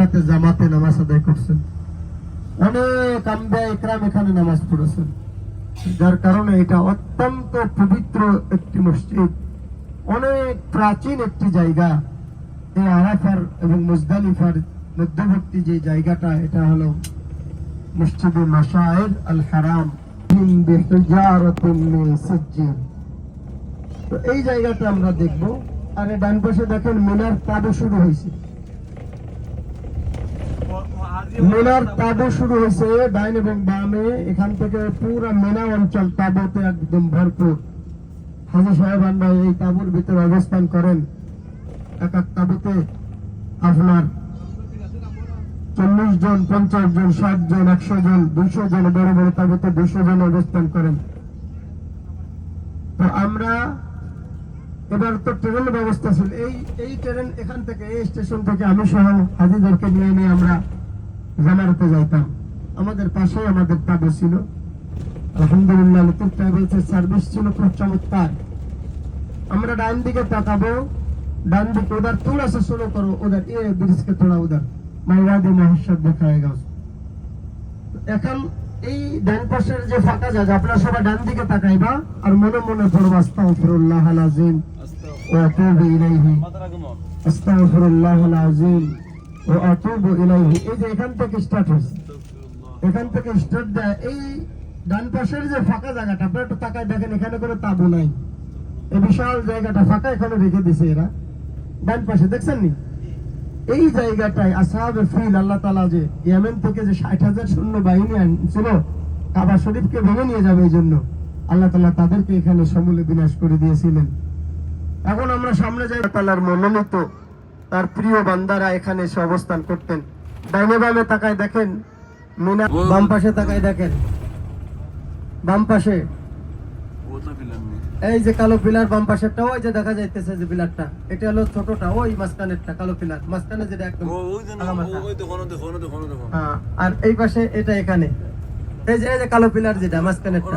একসাথে জামাতে নামাজ আদায় করছেন। অনেক আম্বিয়া ইকরাম এখানে নামাজ পড়েছেন। যার কারণে এটা অত্যন্ত পবিত্র একটি মসজিদ। অনেক প্রাচীন একটি জায়গা। এই আরাফার এবং মুজদালিফার মধ্যবর্তী যে জায়গাটা, এটা হলো মসজিদে মাশায়ের আল হারাম। তো এই জায়গাটা আমরা দেখব। আর ডান পাশে দেখেন মিনার তাবু শুরু হয়েছে। মিনার তাবু শুরু হয়েছে, ডাইন এবং বামে। এখান থেকে পুরা মেনা অঞ্চল তাবুতে একদম ভরপুর। হাজি সাহেব আমরা এই তাবুর ভিতরে অবস্থান করেন। এক এক তাবুতে আপনার চল্লিশ জন, পঞ্চাশ জন, ষাট জন, একশো জন দুশো জন, বড় বড় তাবুতে দুশো জন অবস্থান করেন। তো আমরা এবার তো ট্রেনের ব্যবস্থা ছিল। এই এই ট্রেন এখান থেকে, এই স্টেশন থেকে আমি সহ হাজিদেরকে নিয়ে নিয়ে আমরা জামারতে যাইতাম। আমাদের পাশে আমাদের তাবু ছিল। আলহামদুলিল্লাহ লোকের ট্রাভেলস এর সার্ভিস ছিল খুব চমৎকার। আমরা ডান দিকে তাকাবো। ডান দিকে ওদের থোড়া সে শুরু করো। ওদের এ ব্রিজকে থোড়া ওদের। মাইরাদি মহাসব দেখা হয়ে গেছে এখন এই ডান পাশের যে ফাঁকা জায়গা আপনারা সবাই ডান দিকে তাকাইবা আর মনে মনে পড়বা আস্তাগফিরুল্লাহ আল আযীম ওয়া আতুবু ইলাইহি। আস্তাগফিরুল্লাহ আল আযীম ওয়া আতুবু ইলাইহি। এই যে এখান থেকে স্টার্ট হয়েছে। এখান থেকে স্টার্ট দেয়। এই ডান পাশের যে ফাঁকা জায়গাটা আপনারা একটু তাকায় দেখেন এখানে কোনো তাবু নাই। এই বিশাল জায়গাটা ফাঁকা এখানে রেখে দিছে এরা। ডান পাশে দেখছেন নি? এই জায়গাটায় আসহাবে ফিল আল্লাহ তালা যে ইয়েমেন থেকে যে ষাট হাজার সৈন্য বাহিনী আনছিল কাবা শরীফকে ভেঙে নিয়ে যাবে এই জন্য। আল্লাহ তালা তাদেরকে এখানে সমূলে বিনাশ করে দিয়েছিলেন। এখন আমরা সামনে যাই তালার মনোনীত তার প্রিয় বান্দারা এখানে এসে অবস্থান করতেন। ডাইনে বামে তাকায় দেখেন মিনা বাম পাশে তাকায় দেখেন। বাম পাশে। এই যে কালো পিলার বাম পাশেরটা ওই যে দেখা যাইতেছে যে পিলারটা। এটা হলো ছোটটা ওই মাঝখানেরটা কালো পিলার। মাঝখানে যেটা একদম হ্যাঁ, আর এই পাশে এটা এখানে। এই যে এই যে কালো পিলার যেটা মাঝখানেরটা।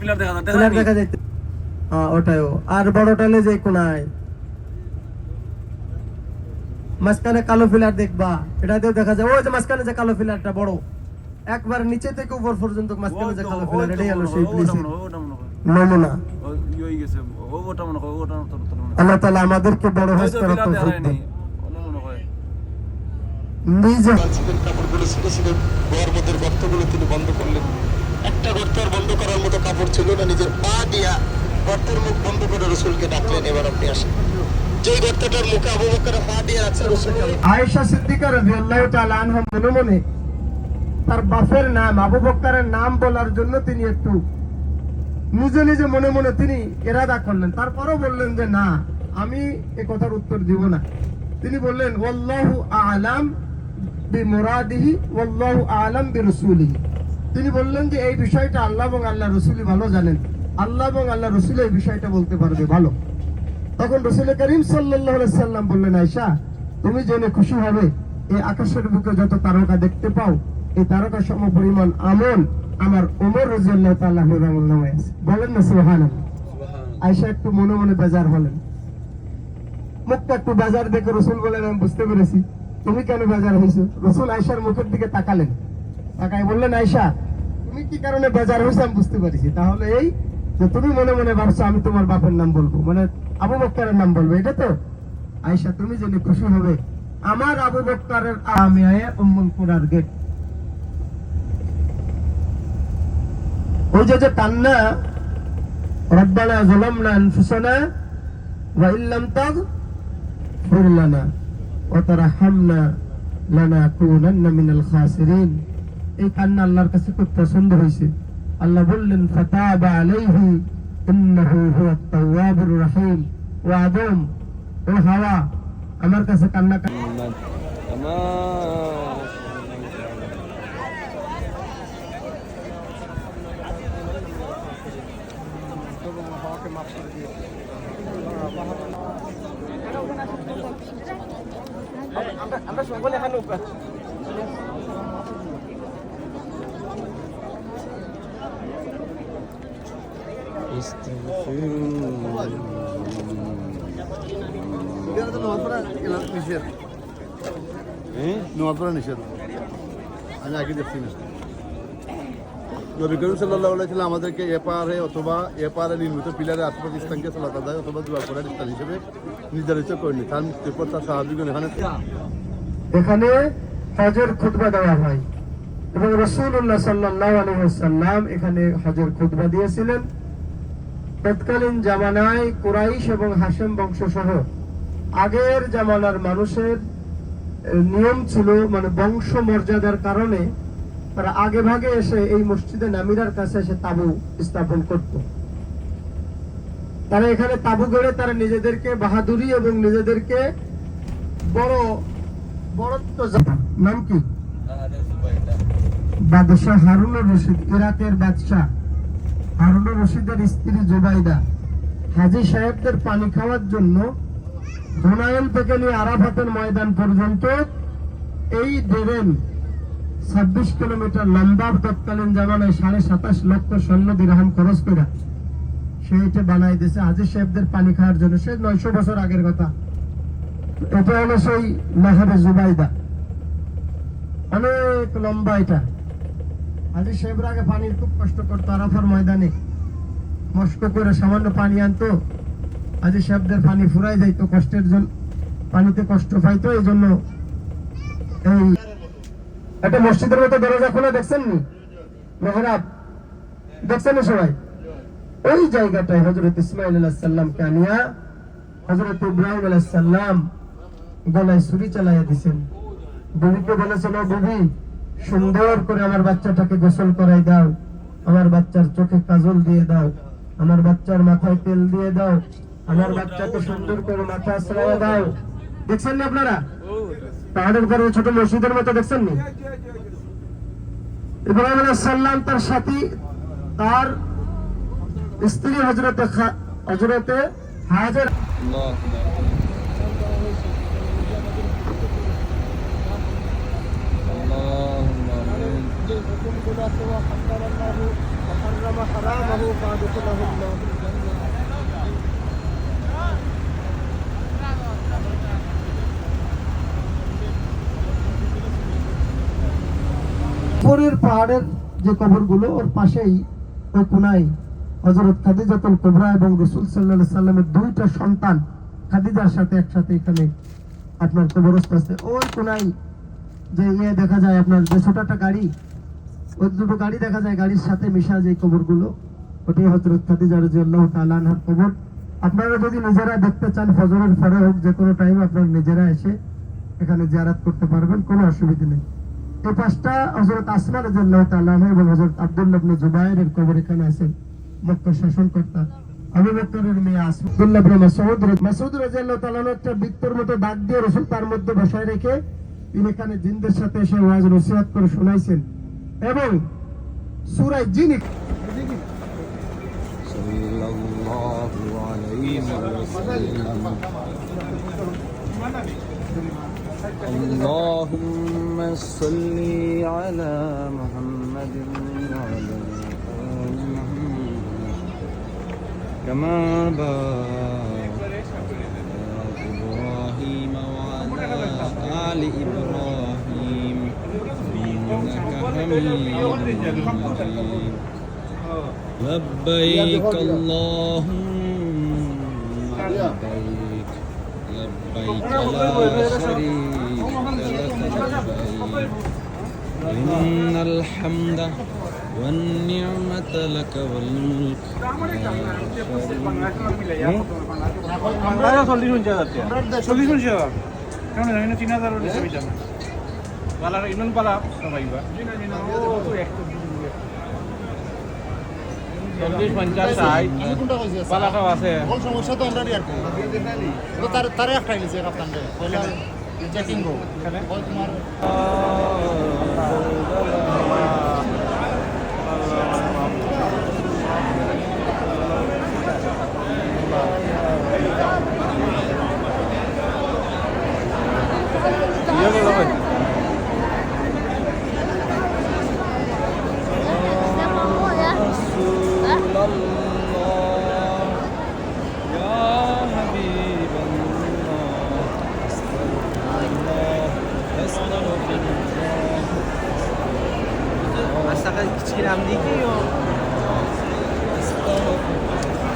পিলার দেখা যাইতে হ্যাঁ ওটাও আর বড়টা হলো যে কোনায়। মাঝখানে কালো পিলার দেখবা। এটাতেও দেখা যায় ওই যে মাঝখানে যে কালো পিলারটা বড়। একবার নিচে থেকে উপর পর্যন্ত মাঝখানে যে কালো পিলার এটাই হলো সেই প্লেসের নমুনা। আল্লাহ তাআলা আমাদেরকে বড় হজ করার তৌফিক দেন। নিজে কাপড়গুলো ছিঁড়ে ছিঁড়ে গর্ভদের গর্তগুলো তিনি বন্ধ করলেন। একটা গর্ত আর বন্ধ করার মতো কাপড় ছিল না নিজের পা দিয়া গর্তের মুখ বন্ধ করে রসুলকে ডাকলেন এবার আপনি আসেন। আয়েশা সিদ্দিকা মনে মনে তার বাপের নাম আবু নাম বলার জন্য তিনি একটু নিজে নিজে মনে মনে তিনি এরাদা করলেন। তারপরও বললেন যে, না, আমি এ কথার উত্তর দিব না। তিনি বললেন আলাম বিমুরাদিহি, ওয়াল্লাহু আলাম বিরসুলিহি। তিনি বললেন যে, এই বিষয়টা আল্লাহ এবং আল্লাহ রসুলি ভালো জানেন। আল্লাহ এবং আল্লাহ রসুল এই বিষয়টা বলতে পারবে ভালো। তখন রসুল করিম সাল্লাহ সাল্লাম বললেন আয়সা তুমি জেনে খুশি হবে এই আকাশের বুকে যত তারকা দেখতে পাও এই তারকা সম পরিমাণ আমল আমার ওমর রাজিয়াল্লাহু তাআলা আমল নামে আছে। বলেন না সুবহানাল্লাহ। আয়সা একটু মনে মনে বেজার হলেন। মুখটা একটু বাজার দেখে রসুল বলেন আমি বুঝতে পেরেছি। তুমি কেন বেজার হয়েছো? রসুল আয়সার মুখের দিকে তাকালেন। তাকাই বললেন আয়সা তুমি কি কারণে বেজার হয়েছো? আমি বুঝতে পারছি। তাহলে এই তুমি মনে মনে ভাবছ, আমি তোমার বাপের নাম বলব। মানে আবু বক্কারের নাম বলব, এটা তো? আয়সা তুমি জেনে খুশি হবে, আমার আবু বক্কারের আমি গেট ওই যে কান্না রব্বানা ইল্লাম মিনাল খাসিরিন। এই কান্না আল্লাহর কাছে খুব পছন্দ হয়েছে। আল্লাহ বললেন ফাতাবা আলাইহি ইন্নাহু হুয়াত তাওয়াবুর রহিম ও আদম ও হাওয়া আমার কাছে কান্না কা- Biar tuh nomor নামাজ পড়া নিষেধ আমি আগে দেখছি নির্মিত পিলারে আশপাশ স্থানকে সালাত আদায় অথবা দোয়া করার স্থান হিসেবে নির্ধারিত করেনি তার মৃত্যুর তার সাহাবিগণ এখানে এখানে হজের খুতবা দেওয়া হয়। এবং রসুল্লাহ সাল্লাহ আলহাম এখানে হজের খুতবা দিয়েছিলেন। তৎকালীন জামানায় কুরাইশ এবং হাসেম বংশ সহ আগের জামানার মানুষের নিয়ম ছিল মানে বংশ মর্যাদার কারণে তারা আগে ভাগে এসে এই মসজিদে নামিরার কাছে এসে তাবু স্থাপন করত। তারা এখানে তাবু গড়ে তারা নিজেদেরকে বাহাদুরি এবং নিজেদেরকে বড় বড়ত্ব নাম কি? বাদশাহ হারুনুর রশিদ ইরাকের বাদশাহ। হারুনুর রশিদের স্ত্রী জুবাইদা। হাজি সাহেবদের পানি খাওয়ার জন্য হোনায়ন থেকে নিয়ে আরাফাতের ময়দান পর্যন্ত এই ডেরেন ছাব্বিশ কিলোমিটার লম্বা তৎকালীন জামানায় সাড়ে সাতাশ লক্ষ সৈন্য দিরহাম খরচ করে সেইটা বানাই দিয়েছে। হাজি সাহেবদের পানি খাওয়ার জন্য। সে নয়শো বছর আগের কথা। এটা হলো সেই নাহারে জুবাইদা। অনেক লম্বা এটা। হাজি সাহেবরা আগে পানির খুব কষ্ট করতো, আরাফার ময়দানে। মস্ক করে সামান্য পানি আনতো। হাজি সাহেবদের পানি ফুরাই যাইতো, কষ্টের জন্য, পানিতে কষ্ট পাইতো, এই জন্য এই একটা মসজিদের মতো দরজা খোলা দেখছেন নি? মেহরাব, দেখছেন সবাই? ওই জায়গাটায় হজরত ইসমাইল আলাহ সাল্লামকে আনিয়া হজরত ইব্রাহিম আলাহ সাল্লাম গলায় ছুরি চালাইয়া দিছেন। বিবিকে বলেছিল বিবি সুন্দর করে আমার বাচ্চাটাকে গোসল করাই দাও। আমার বাচ্চার চোখে কাজল দিয়ে দাও। আমার বাচ্চার মাথায় তেল দিয়ে দাও। আমার বাচ্চাকে সুন্দর করে মাথা আশ্রয় দাও। দেখছেন না আপনারা? পাহাড়ের ঘরে ছোট মসজিদের মতো দেখছেন নি? ইব্রাহিম সাল্লাম তার সাথী, তার স্ত্রী হজরতে হজরতে হাজার উপরের পাহাড়ের যে কবরগুলো, ওর পাশেই ওই কোনায় হজরত খাদিজাতুল কোবরা এবং রসুল সাল্লাহ সাল্লামের দুইটা সন্তান খাদিজার সাথে একসাথে এখানে আপনার কবরস্থ আছে। ওই কোনায় যে ইয়ে দেখা যায় আপনার যে ছোট একটা গাড়ি দুটো গাড়ি দেখা যায়, গাড়ির সাথে মিশা হজরত কবর। আপনারা যদি নিজেরা দেখতে চান, ফজরের হোক যে কোনো টাইম আপনারা নিজেরা এসে এখানে জিয়ারাত করতে পারবেন, কোনো অসুবিধা নেই। এই পাঁচটা হজরত এবং হজরত জুবাইরের কবর এখানে আছেন শাসনকর্তা। তার মধ্যে বসায় রেখে তিনি এখানে জিনদের সাথে এসে ওয়াজ নসিহত করে শোনাইছেন। এবং সূরা জিন صلى الله عليه وسلم اللهم صل على محمد وعلى آل محمد كما باركت على إبراهيم وعلى آل إبراهيم إنك حميد مجيد لبيك اللهم لبيك لبيك لا شريك لك لبيك إن الحمد والنعمة لك والملك لا شريك চল্লিশ উনচে যাচ্ছে চল্লিশ উনচে কেমন জানি না তিন হাজার পালার ইমন পালা সবাই বা। চল্লিশ পঞ্চাশ ষাট পালাটাও আছে। সমস্যা তো আমরা আর কি তার তারে একটা নিছে কাপ্তান রে পয়লা চেকিং গো এখানে? তোমার।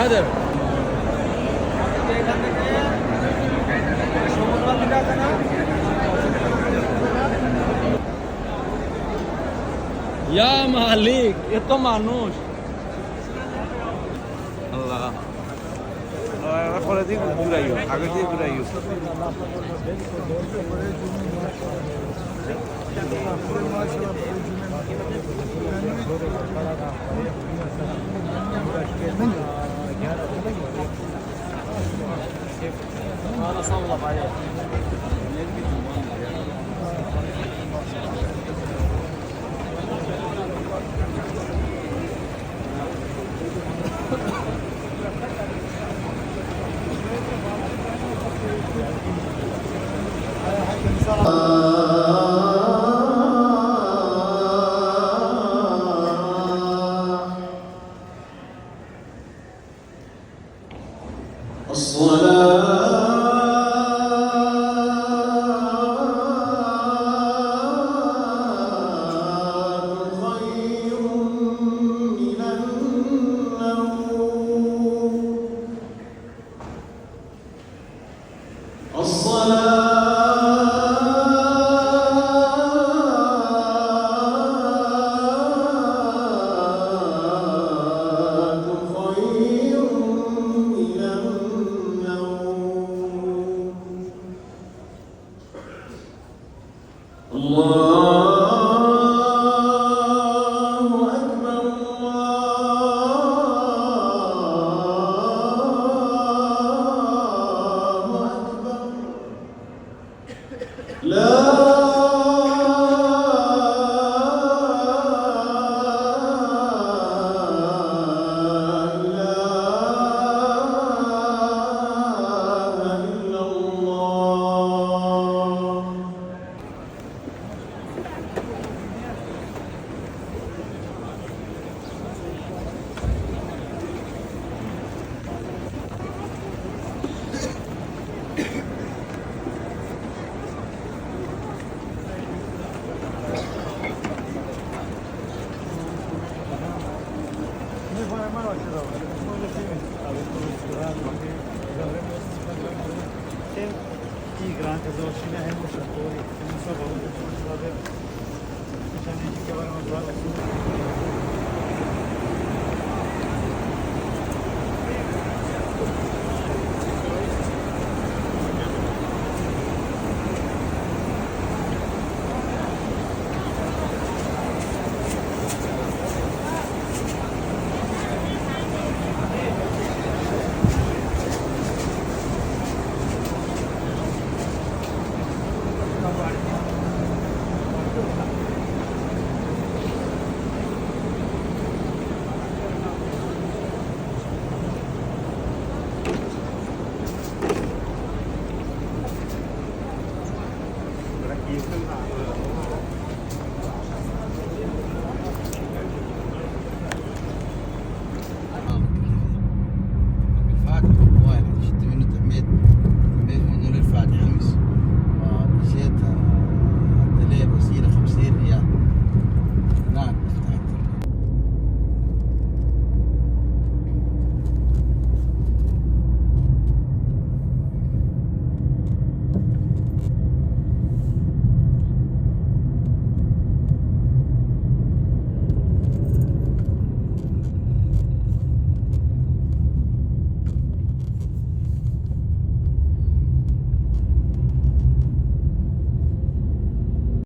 Brother. Ya Malik, এত মানুষ আল্লাহ পরে দিয়ে ঘুরাইও আগে দিয়ে ঘুরাইও الصلاة anche solo Cina e non c'è fuori, non so come funziona, non c'è neanche che vanno a trovare qui.